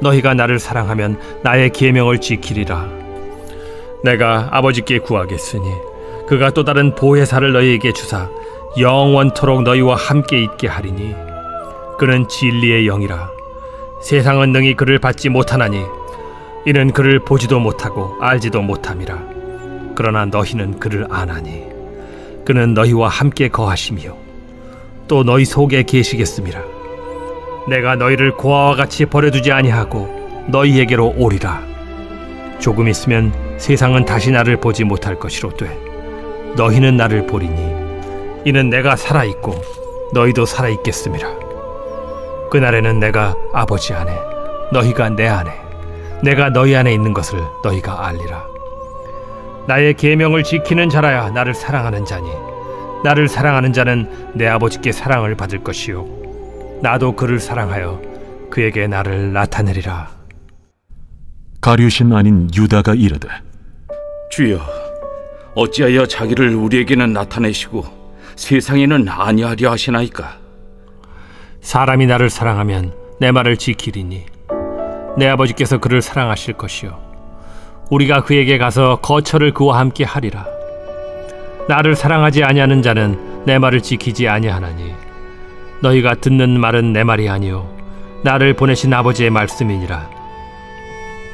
너희가 나를 사랑하면 나의 계명을 지키리라. 내가 아버지께 구하겠으니 그가 또 다른 보혜사를 너희에게 주사 영원토록 너희와 함께 있게 하리니 그는 진리의 영이라. 세상은 능히 그를 받지 못하나니 이는 그를 보지도 못하고 알지도 못함이라. 그러나 너희는 그를 아나니 그는 너희와 함께 거하시며 또 너희 속에 계시겠음이라 내가 너희를 고아와 같이 버려두지 아니하고 너희에게로 오리라. 조금 있으면 세상은 다시 나를 보지 못할 것이로되 너희는 나를 보리니 이는 내가 살아 있고 너희도 살아 있겠음이라 그날에는 내가 아버지 안에 너희가 내 안에 내가 너희 안에 있는 것을 너희가 알리라. 나의 계명을 지키는 자라야 나를 사랑하는 자니 나를 사랑하는 자는 내 아버지께 사랑을 받을 것이요 나도 그를 사랑하여 그에게 나를 나타내리라. 가룟신 아닌 유다가 이르되 주여, 어찌하여 자기를 우리에게는 나타내시고 세상에는 아니하려 하시나이까? 사람이 나를 사랑하면 내 말을 지키리니 내 아버지께서 그를 사랑하실 것이요. 우리가 그에게 가서 거처를 그와 함께 하리라. 나를 사랑하지 아니하는 자는 내 말을 지키지 아니하나니 너희가 듣는 말은 내 말이 아니요 나를 보내신 아버지의 말씀이니라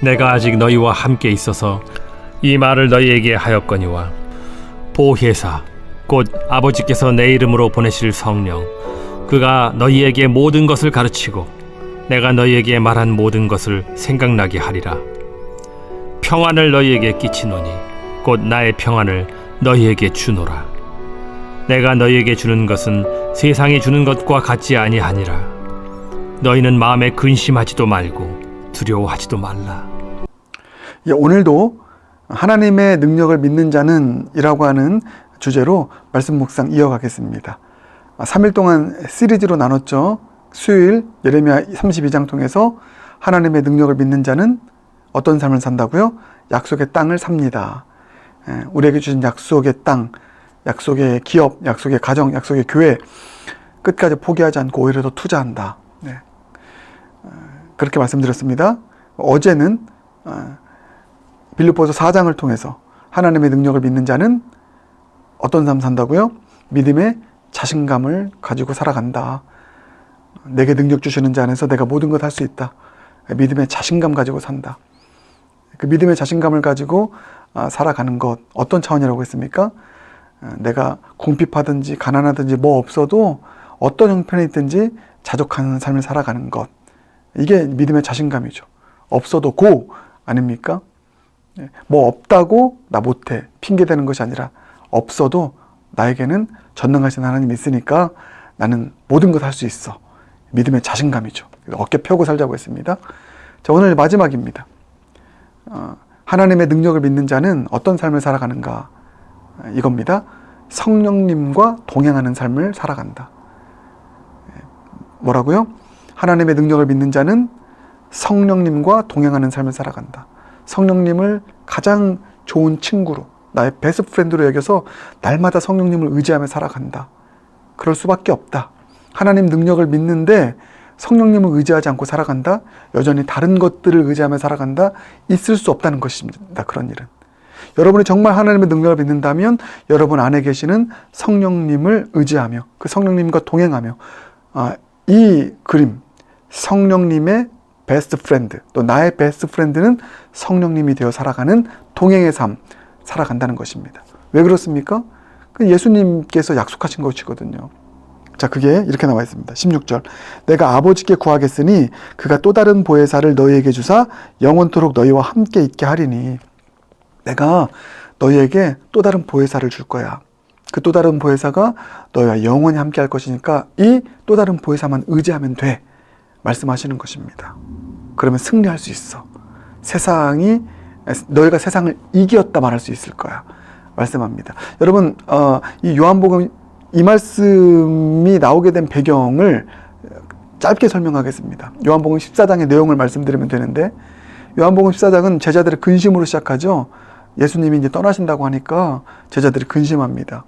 내가 아직 너희와 함께 있어서 이 말을 너희에게 하였거니와 보혜사 곧 아버지께서 내 이름으로 보내실 성령 그가 너희에게 모든 것을 가르치고 내가 너희에게 말한 모든 것을 생각나게 하리라. 평안을 너희에게 끼치노니 곧 나의 평안을 너희에게 주노라. 내가 너희에게 주는 것은 세상이 주는 것과 같지 아니하니라. 너희는 마음에 근심하지도 말고 두려워하지도 말라. 예, 오늘도 하나님의 능력을 믿는 자는 이라고 하는 주제로 말씀 묵상 이어가겠습니다. 3일 동안 시리즈로 나눴죠. 수요일 예레미야 32장 통해서 하나님의 능력을 믿는 자는 어떤 삶을 산다고요? 약속의 땅을 삽니다. 예, 우리에게 주신 약속의 땅, 약속의 기업, 약속의 가정, 약속의 교회 끝까지 포기하지 않고 오히려 더 투자한다. 네. 어, 그렇게 말씀드렸습니다. 어제는 어, 빌립보서 4장을 통해서 하나님의 능력을 믿는 자는 어떤 삶 산다고요? 믿음의 자신감을 가지고 살아간다. 내게 능력 주시는 자 안에서 내가 모든 것 할 수 있다. 믿음의 자신감 가지고 산다. 그 믿음의 자신감을 가지고 아, 살아가는 것 어떤 차원이라고 했습니까? 아, 내가 궁핍하든지 가난하든지 뭐 없어도 어떤 형편에 있든지 자족하는 삶을 살아가는 것 이게 믿음의 자신감이죠. 없어도 고 아닙니까? 예, 뭐 없다고 나 못해 핑계 대는 것이 아니라 없어도 나에게는 전능하신 하나님이 있으니까 나는 모든 것 할 수 있어. 믿음의 자신감이죠. 어깨 펴고 살자고 했습니다. 자, 오늘 마지막입니다. 어, 하나님의 능력을 믿는 자는 어떤 삶을 살아가는가? 어, 이겁니다. 성령님과 동행하는 삶을 살아간다. 예, 뭐라고요? 하나님의 능력을 믿는 자는 성령님과 동행하는 삶을 살아간다. 성령님을 가장 좋은 친구로, 나의 베스트 프렌드로 여겨서 날마다 성령님을 의지하며 살아간다. 그럴 수밖에 없다. 하나님 능력을 믿는데 성령님을 의지하지 않고 살아간다. 여전히 다른 것들을 의지하며 살아간다. 있을 수 없다는 것입니다. 그런 일은. 여러분이 정말 하나님의 능력을 믿는다면 여러분 안에 계시는 성령님을 의지하며 그 성령님과 동행하며 아, 이 그림 성령님의 베스트 프렌드 또 나의 베스트 프렌드는 성령님이 되어 살아가는 동행의 삶 살아간다는 것입니다. 왜 그렇습니까? 그 예수님께서 약속하신 것이거든요. 자, 그게 이렇게 나와 있습니다. 16절. 내가 아버지께 구하겠으니 그가 또 다른 보혜사를 너희에게 주사 영원토록 너희와 함께 있게 하리니 내가 너희에게 또 다른 보혜사를 줄 거야. 그 또 다른 보혜사가 너희와 영원히 함께 할 것이니까 이 또 다른 보혜사만 의지하면 돼. 말씀하시는 것입니다. 그러면 승리할 수 있어. 세상이 너희가 세상을 이겼다 말할 수 있을 거야. 말씀합니다. 여러분, 어, 이 요한복음 이 말씀이 나오게 된 배경을 짧게 설명하겠습니다. 요한복음 14장의 내용을 말씀드리면 되는데, 요한복음 14장은 제자들의 근심으로 시작하죠. 예수님이 이제 떠나신다고 하니까 제자들이 근심합니다.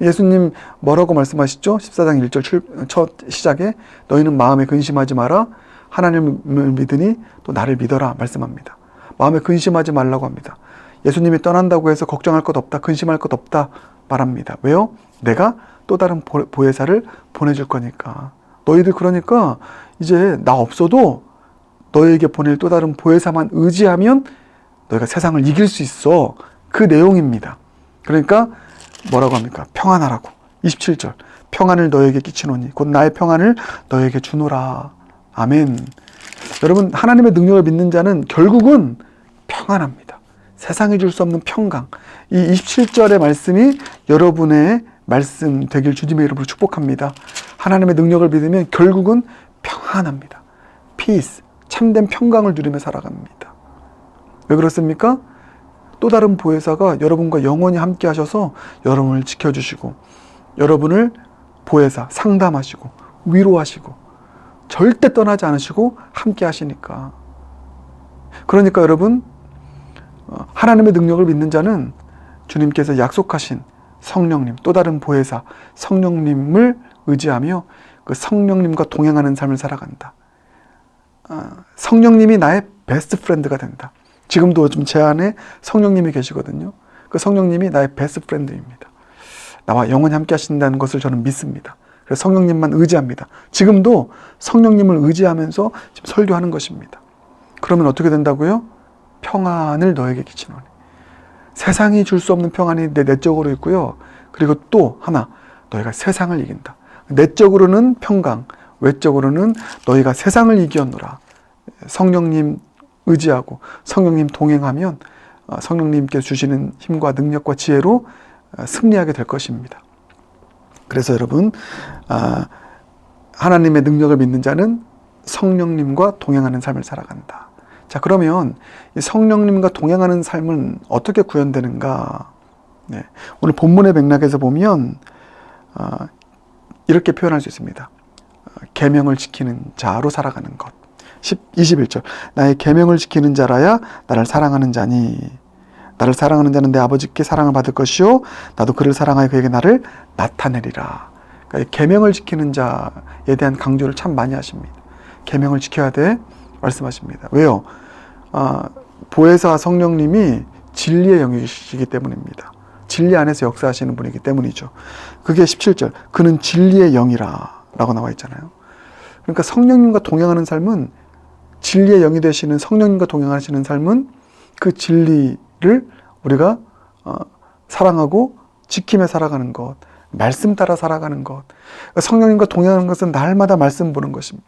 예수님 뭐라고 말씀하시죠? 14장 1절 출, 첫 시작에 너희는 마음에 근심하지 마라. 하나님을 믿으니 또 나를 믿어라 말씀합니다. 마음에 근심하지 말라고 합니다. 예수님이 떠난다고 해서 걱정할 것 없다, 근심할 것 없다 말합니다. 왜요? 내가 또 다른 보- 보혜사를 보내줄 거니까. 너희들 그러니까 이제 나 없어도 너희에게 보낼 또 다른 보혜사만 의지하면 너희가 세상을 이길 수 있어. 그 내용입니다. 그러니까 뭐라고 합니까? 평안하라고. 27절. 평안을 너에게 끼치노니 곧 나의 평안을 너에게 주노라. 아멘. 여러분 하나님의 능력을 믿는 자는 결국은 평안합니다. 세상이 줄 수 없는 평강. 이 27절의 말씀이 여러분의 말씀 되길 주님의 이름으로 축복합니다. 하나님의 능력을 믿으면 결국은 평안합니다. 피스, 참된 평강을 누리며 살아갑니다. 왜 그렇습니까? 또 다른 보혜사가 여러분과 영원히 함께 하셔서 여러분을 지켜주시고 여러분을 보혜사 상담하시고 위로하시고 절대 떠나지 않으시고 함께 하시니까 그러니까 여러분 어, 하나님의 능력을 믿는 자는 주님께서 약속하신 성령님 또 다른 보혜사 성령님을 의지하며 그 성령님과 동행하는 삶을 살아간다. 아, 성령님이 나의 베스트 프렌드가 된다. 지금도 좀 제 안에 성령님이 계시거든요. 그 성령님이 나의 베스트 프렌드입니다. 나와 영원히 함께 하신다는 것을 저는 믿습니다. 그래서 성령님만 의지합니다. 지금도 성령님을 의지하면서 지금 설교하는 것입니다. 그러면 어떻게 된다고요? 평안을 너에게 끼치노니. 세상이 줄 수 없는 평안이 내 내적으로 있고요. 그리고 또 하나, 너희가 세상을 이긴다. 내적으로는 평강, 외적으로는 너희가 세상을 이기었노라. 성령님 의지하고 성령님 동행하면 어, 성령님께 주시는 힘과 능력과 지혜로 어, 승리하게 될 것입니다. 그래서 여러분 아, 하나님의 능력을 믿는 자는 성령님과 동행하는 삶을 살아간다. 자 그러면 이 성령님과 동행하는 삶은 어떻게 구현되는가? 네, 오늘 본문의 맥락에서 보면 아, 이렇게 표현할 수 있습니다. 어, 계명을 지키는 자로 살아가는 것. 10, 21절. 나의 계명을 지키는 자라야 나를 사랑하는 자니. 나를 사랑하는 자는 내 아버지께 사랑을 받을 것이요 나도 그를 사랑하여 그에게 나를 나타내리라. 그러니까 이 계명을 지키는 자에 대한 강조를 참 많이 하십니다. 계명을 지켜야 돼 말씀하십니다. 왜요? 아, 보혜사 성령님이 진리의 영이시기 때문입니다. 진리 안에서 역사하시는 분이기 때문이죠. 그게 17절. 그는 진리의 영이라 라고 나와 있잖아요. 그러니까 성령님과 동행하는 삶은 진리의 영이 되시는 성령님과 동행하시는 삶은 그 진리를 우리가 어, 사랑하고 지키며 살아가는 것, 말씀 따라 살아가는 것. 성령님과 동행하는 것은 날마다 말씀 보는 것입니다.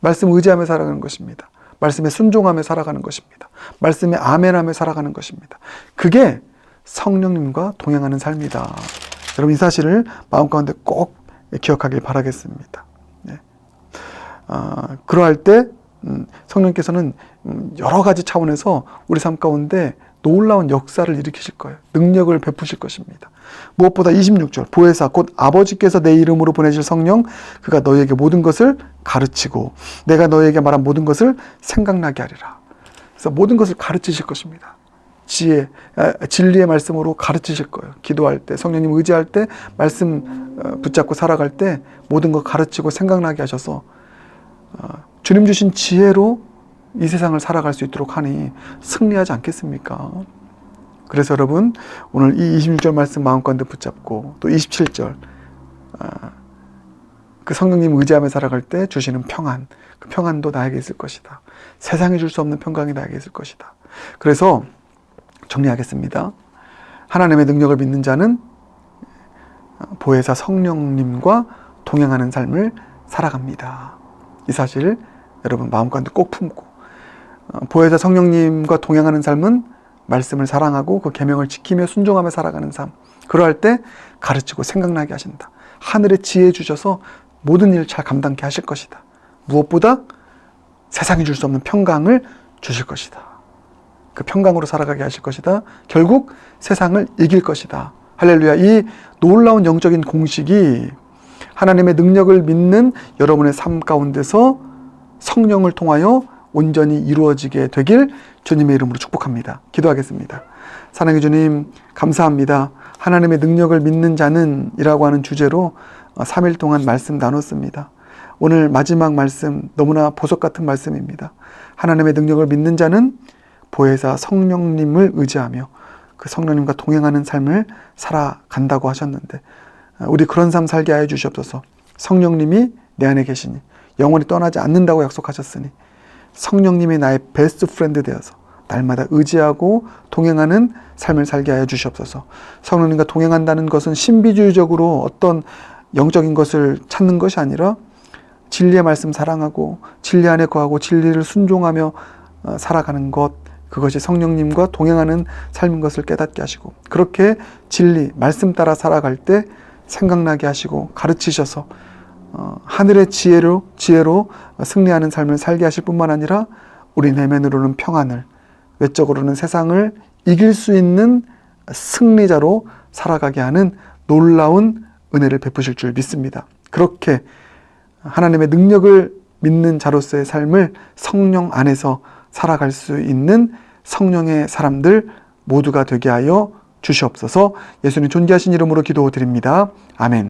말씀 의지하며 살아가는 것입니다. 말씀에 순종하며 살아가는 것입니다. 말씀에 아멘하며 살아가는 것입니다. 그게 성령님과 동행하는 삶이다. 여러분 이 사실을 마음 가운데 꼭 기억하길 바라겠습니다. 네. 아, 그러할 때 음, 성령께서는 음, 여러 가지 차원에서 우리 삶 가운데 놀라운 역사를 일으키실 거예요. 능력을 베푸실 것입니다. 무엇보다 26절 보혜사 곧 아버지께서 내 이름으로 보내실 성령 그가 너희에게 모든 것을 가르치고 내가 너희에게 말한 모든 것을 생각나게 하리라. 그래서 모든 것을 가르치실 것입니다. 지혜, 아, 진리의 말씀으로 가르치실 거예요. 기도할 때, 성령님 의지할 때, 말씀 어, 붙잡고 살아갈 때 모든 것 가르치고 생각나게 하셔서 어, 주님 주신 지혜로 이 세상을 살아갈 수 있도록 하니 승리하지 않겠습니까? 그래서 여러분 오늘 이 26절 말씀 마음 가운데 붙잡고 또 27절 아, 그 성령님 의지하며 살아갈 때 주시는 평안 그 평안도 나에게 있을 것이다. 세상이 줄 수 없는 평강이 나에게 있을 것이다. 그래서 정리하겠습니다. 하나님의 능력을 믿는 자는 보혜사 성령님과 동행하는 삶을 살아갑니다. 이 사실 여러분 마음 가운데 꼭 품고 어, 보혜사 성령님과 동행하는 삶은 말씀을 사랑하고 그 계명을 지키며 순종하며 살아가는 삶. 그러할 때 가르치고 생각나게 하신다. 하늘의 지혜 주셔서 모든 일잘 감당케 하실 것이다. 무엇보다 세상이 줄 수 없는 평강을 주실 것이다. 그 평강으로 살아가게 하실 것이다. 결국 세상을 이길 것이다. 할렐루야. 이 놀라운 영적인 공식이 하나님의 능력을 믿는 여러분의 삶 가운데서 성령을 통하여 온전히 이루어지게 되길 주님의 이름으로 축복합니다. 기도하겠습니다. 사랑의 주님, 감사합니다. 하나님의 능력을 믿는 자는 이라고 하는 주제로 3일 동안 말씀 나눴습니다. 오늘 마지막 말씀 너무나 보석 같은 말씀입니다. 하나님의 능력을 믿는 자는 보혜사 성령님을 의지하며 그 성령님과 동행하는 삶을 살아간다고 하셨는데 아, 우리 그런 삶 살게 하여 주시옵소서. 성령님이 내 안에 계시니 영원히 떠나지 않는다고 약속하셨으니 성령님이 나의 베스트 프렌드 되어서 날마다 의지하고 동행하는 삶을 살게 하여 주시옵소서. 성령님과 동행한다는 것은 신비주의적으로 어떤 영적인 것을 찾는 것이 아니라 진리의 말씀 사랑하고 진리 안에 거하고 진리를 순종하며 어, 살아가는 것 그것이 성령님과 동행하는 삶인 것을 깨닫게 하시고 그렇게 진리 말씀 따라 살아갈 때 생각나게 하시고 가르치셔서 어, 하늘의 지혜로 지혜로 승리하는 삶을 살게 하실 뿐만 아니라 우리 내면으로는 평안을 외적으로는 세상을 이길 수 있는 승리자로 살아가게 하는 놀라운 은혜를 베푸실 줄 믿습니다. 그렇게 하나님의 능력을 믿는 자로서의 삶을 성령 안에서 살아갈 수 있는 성령의 사람들 모두가 되게 하여 주시옵소서 예수님 존귀하신 이름으로 기도드립니다. 아멘.